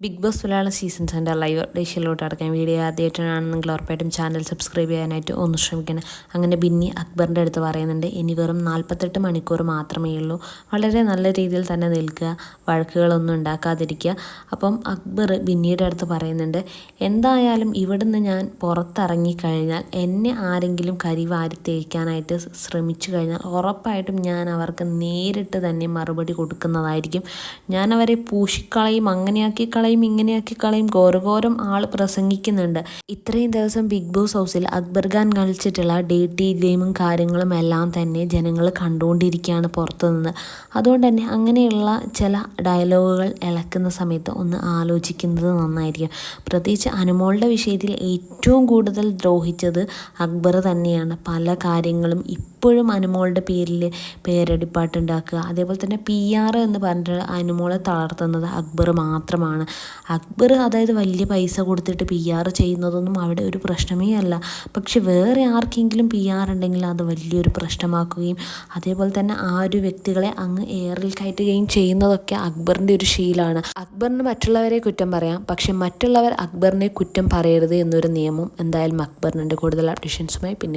Big boss Malayalam season സെന്റെ live ഡേഷ്യയിലോട്ട് അടക്കാൻ വീഡിയോ ആദ്യമായിട്ടാണ് നിങ്ങൾ ഉറപ്പായിട്ടും ചാനൽ സബ്സ്ക്രൈബ് ചെയ്യാനായിട്ട് ഒന്ന് ശ്രമിക്കണം. അങ്ങനെ ബിന്നി അക്ബറിന്റെ അടുത്ത് പറയുന്നുണ്ട് ഇനി വെറും നാൽപ്പത്തെട്ട് മണിക്കൂർ മാത്രമേ ഉള്ളൂ. വളരെ നല്ല രീതിയിൽ തന്നെ നിൽക്കുക. വഴക്കുകളൊന്നും ഉണ്ടാക്കാതിരിക്കുക. അപ്പം അക്ബർ ബിന്നിയുടെ അടുത്ത് പറയുന്നുണ്ട് എന്തായാലും ഇവിടുന്ന് ഞാൻ പുറത്തിറങ്ങി കഴിഞ്ഞാൽ എന്നെ ആരെങ്കിലും കരിവാരി തേക്കാനായിട്ട് ശ്രമിച്ചു കഴിഞ്ഞാൽ ഉറപ്പായിട്ടും ഞാൻ അവർക്ക് നേരിട്ട് തന്നെ മറുപടി കൊടുക്കുന്നതായിരിക്കും. ഞാൻ അവരെ പൂശിക്കളയും അങ്ങനെയാക്കി കളയും ഇങ്ങനെയാക്കി കളയും ഘോരഘോരം ആൾ പ്രസംഗിക്കുന്നുണ്ട്. ഇത്രയും ദിവസം ബിഗ് ബോസ് ഹൗസിൽ അക്ബർ ഖാൻ കളിച്ചിട്ടുള്ള ഡേറ്റി ഗെയിമും കാര്യങ്ങളും എല്ലാം തന്നെ ജനങ്ങൾ കണ്ടുകൊണ്ടിരിക്കുകയാണ് പുറത്തുനിന്ന് അതുകൊണ്ട് തന്നെ അങ്ങനെയുള്ള ചില ഡയലോഗുകൾ ഇളക്കുന്ന സമയത്ത് ഒന്ന് ആലോചിക്കുന്നത് നന്നായിരിക്കും. പ്രത്യേകിച്ച് അനുമോളുടെ വിഷയത്തിൽ ഏറ്റവും കൂടുതൽ ദ്രോഹിച്ചത് അക്ബർ തന്നെയാണ്. പല കാര്യങ്ങളും ഇപ്പോഴും അനുമോളുടെ പേരിൽ പേരടിപ്പാട്ടുണ്ടാക്കുക. അതേപോലെ തന്നെ പി ആർ എന്ന് പറഞ്ഞിട്ട് അനുമോളെ തളർത്തുന്നത് അക്ബർ മാത്രമാണ്. അക്ബർ അതായത് വലിയ പൈസ കൊടുത്തിട്ട് പി ആർ ചെയ്യുന്നതൊന്നും അവിടെ ഒരു പ്രശ്നമേ അല്ല. പക്ഷെ വേറെ ആർക്കെങ്കിലും പി ആർ ഉണ്ടെങ്കിൽ അത് വലിയൊരു പ്രശ്നമാക്കുകയും അതേപോലെ തന്നെ ആ ഒരു വ്യക്തികളെ അങ്ങ് എയറിൽ കയറ്റുകയും ചെയ്യുന്നതൊക്കെ അക്ബറിന്റെ ഒരു ശീലമാണ്. അക്ബറിന് മറ്റുള്ളവരെ കുറ്റം പറയാം. പക്ഷെ മറ്റുള്ളവർ അക്ബറിനെ കുറ്റം പറയരുത് എന്നൊരു നിയമം എന്തായാലും അക്ബറിനുണ്ട്. കൂടുതൽ അപ്ഡേഷൻസുമായി പിന്നെ